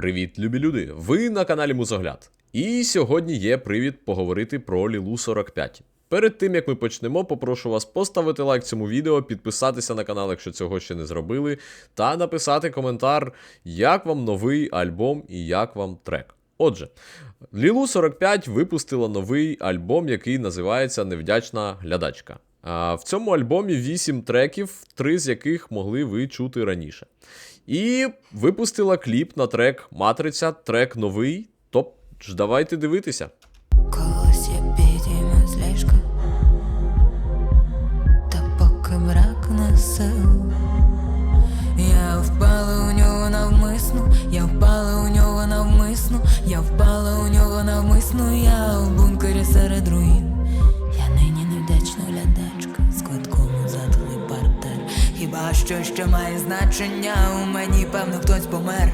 Привіт, любі люди! Ви на каналі Музогляд. І сьогодні є привід поговорити про Лілу 45. Перед тим як ми почнемо, попрошу вас поставити лайк цьому відео, підписатися на канал, якщо цього ще не зробили, та написати коментар, як вам новий альбом і як вам трек. Отже, Лілу 45 випустила новий альбом, який називається Невдячна глядачка. В цьому альбомі 8 треків, три з яких могли ви чути раніше. І випустила кліп на трек Матриця, трек новий. Топ, ж давайте дивитися. Та поки мрак несив. Що ще має значення, у мені певно хтось помер.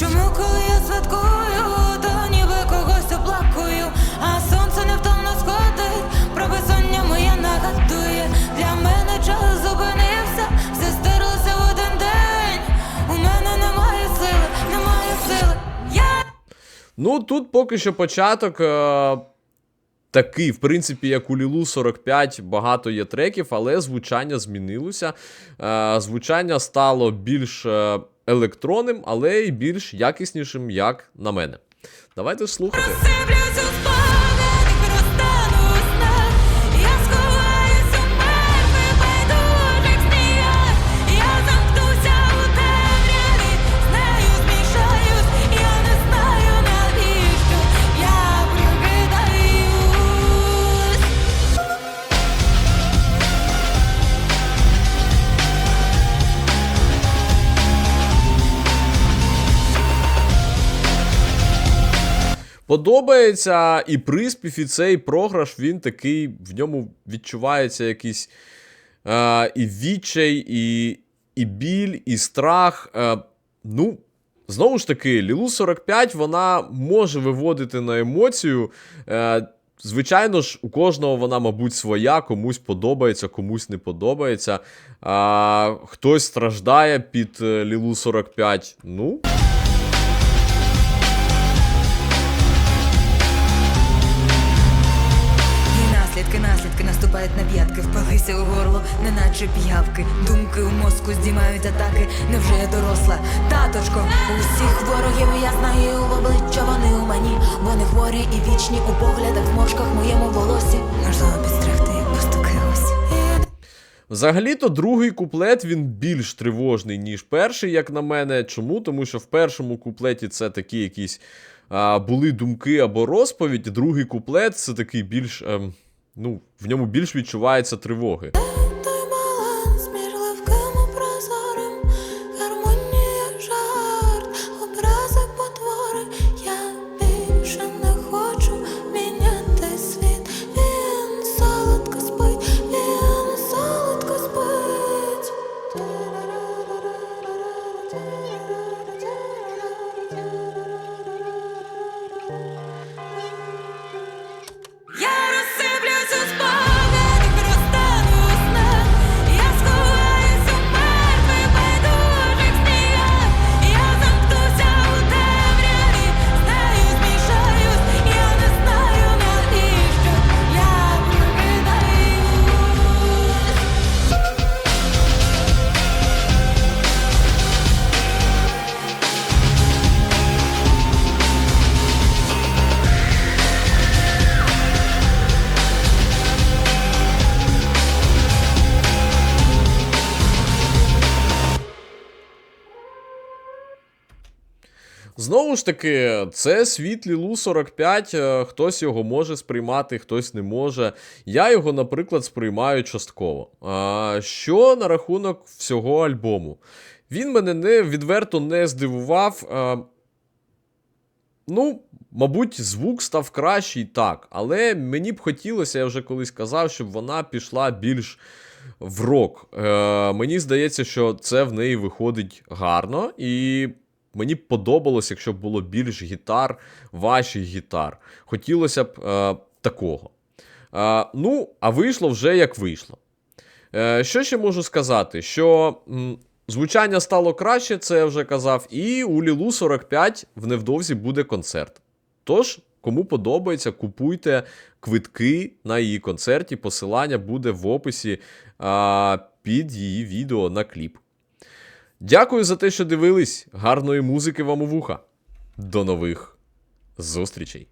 Чому, коли я святкую, то ніби когось оплакую, а сонце невтомно сходить, про безсоння моє нагадує. Для мене час зупинився, все стерлося в один день. У мене немає сили, немає сили. Я Ну, тут поки що початок. Такий, в принципі, як у Лілу 45 багато є треків, але звучання змінилося. Е, звучання стало більш е, електронним, але й більш якіснішим, як на мене. Давайте слухати. Подобається і приспів, і цей програш, він такий, в ньому відчувається якийсь е, і відчай, і, і біль, і страх. Е, ну, знову ж таки, Лілу 45 вона може виводити на емоцію. Е, Звичайно ж, у кожного вона, мабуть, своя, комусь подобається, комусь не подобається. А, хтось страждає під е, Лілу 45. Ну. Наслідки, наслідки наступають на п'ятки, впалися у горло, неначе п'явки. Думки у мозку здіймають атаки. Невже я доросла? Таточко, усіх ворогів я знаю в обличчя вони у мені. Вони хворі і вічні у поглядах, в моршках моєму волосі. Можливо, підстригти, постукилось. Взагалі-то другий куплет він більш тривожний, ніж перший, як на мене. Чому? Тому що в першому куплеті це такі якісь а, були думки або розповідь. Другий куплет це такий більш. Ем, ну, в ньому більш відчувається тривоги. Знову ж таки, це світ Лілу 45. е, Хтось його може сприймати, хтось не може. Я його, наприклад, сприймаю частково. Що на рахунок всього альбому? Він мене не відверто не здивував. А, Ну, мабуть, звук став кращий так, але мені б хотілося, я вже колись казав, щоб вона пішла більш в рок. Е, мені здається, що це в неї виходить гарно, і мені б подобалось, якщо б було більш гітар, ваших гітар. Хотілося б е, такого. Е, ну, а вийшло вже як вийшло. Е, що ще можу сказати? Що м, Звучання стало краще, це я вже казав. І у Лілу 45 в невдовзі буде концерт. Тож, кому подобається, купуйте квитки на її концерті. Посилання буде в описі а, під її відео на кліп. Дякую за те, що дивились. Гарної музики вам у вуха. До нових зустрічей!